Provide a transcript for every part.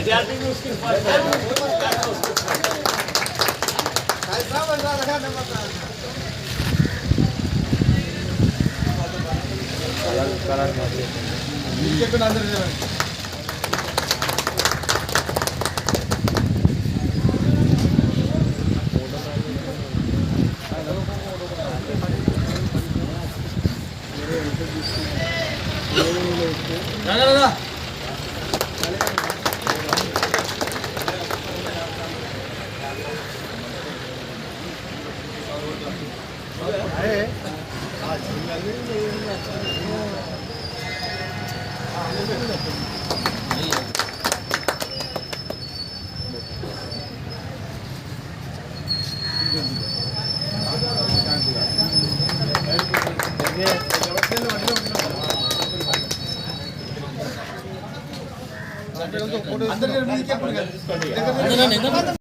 विद्यार्थी भी उसकी स्पष्ट है ऐसा बता रहा है बता नीचे पे नज़र नहीं لا لا لا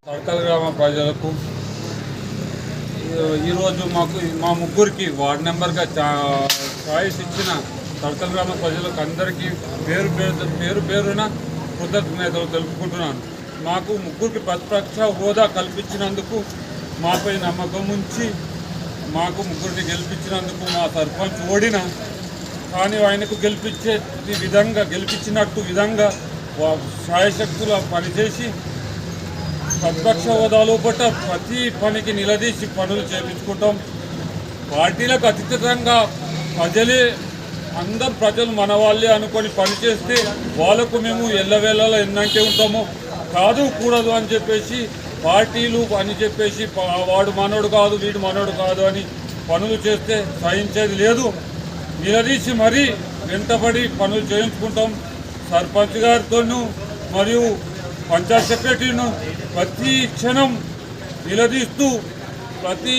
తడకల గ్రామ ప్రజలకు ఈరోజు మాకు మా ముగ్గురికి వార్డు నెంబర్గా చా- చాయిస్ ఇచ్చిన తడకల గ్రామ ప్రజలకు అందరికీ పేరు పేరు పేరు పేరున కృతజ్ఞతలు తెలుపుకుంటున్నాను. మాకు ముగ్గురికి ప్రతిపక్ష హోదా కల్పించినందుకు మాపై నమ్మకం ఉంచి మాకు ముగ్గురిని గెలిపించినందుకు మా సర్పంచ్ ఓడిన కానీ ఆయనకు గెలిపించే విధంగా గెలిపించినట్టు విధంగా వా- పనిచేసి ప్రతిపక్ష హోదాలో పట్ట ప్రతి పనికి నిలదీసి పనులు చేయించుకుంటాం పార్టీలకు అతీతంగా ప్రజలే అందరు ప్రజలు మన వాళ్ళే అనుకొని పనిచేస్తే వాళ్ళకు మేము ఎల్లవేళలా ఎన్నంటే ఉంటామో. కాదు కూడదు అని చెప్పేసి పార్టీలు అని చెప్పేసి వాడు మనోడు కాదు వీడు మనోడు కాదు అని పనులు చేస్తే సహించేది లేదు. నిలదీసి మరీ వెంటబడి పనులు చేయించుకుంటాం. సర్పంచ్ గారితోనూ మరియు పంచాయత్ సెక్రటరీను ప్రతి క్షణం నిలదీస్తూ ప్రతి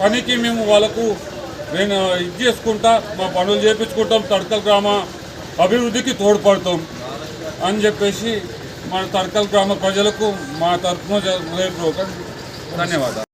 పనికి మేము వాళ్ళకు నేను ఇది చేసుకుంటా మా పనులు చేపించుకుంటాం తడకల్ గ్రామ అభివృద్ధికి తోడ్పడతాం అని చెప్పేసి మన తడకల్ గ్రామ ప్రజలకు మా తరఫున ధన్యవాదాలు.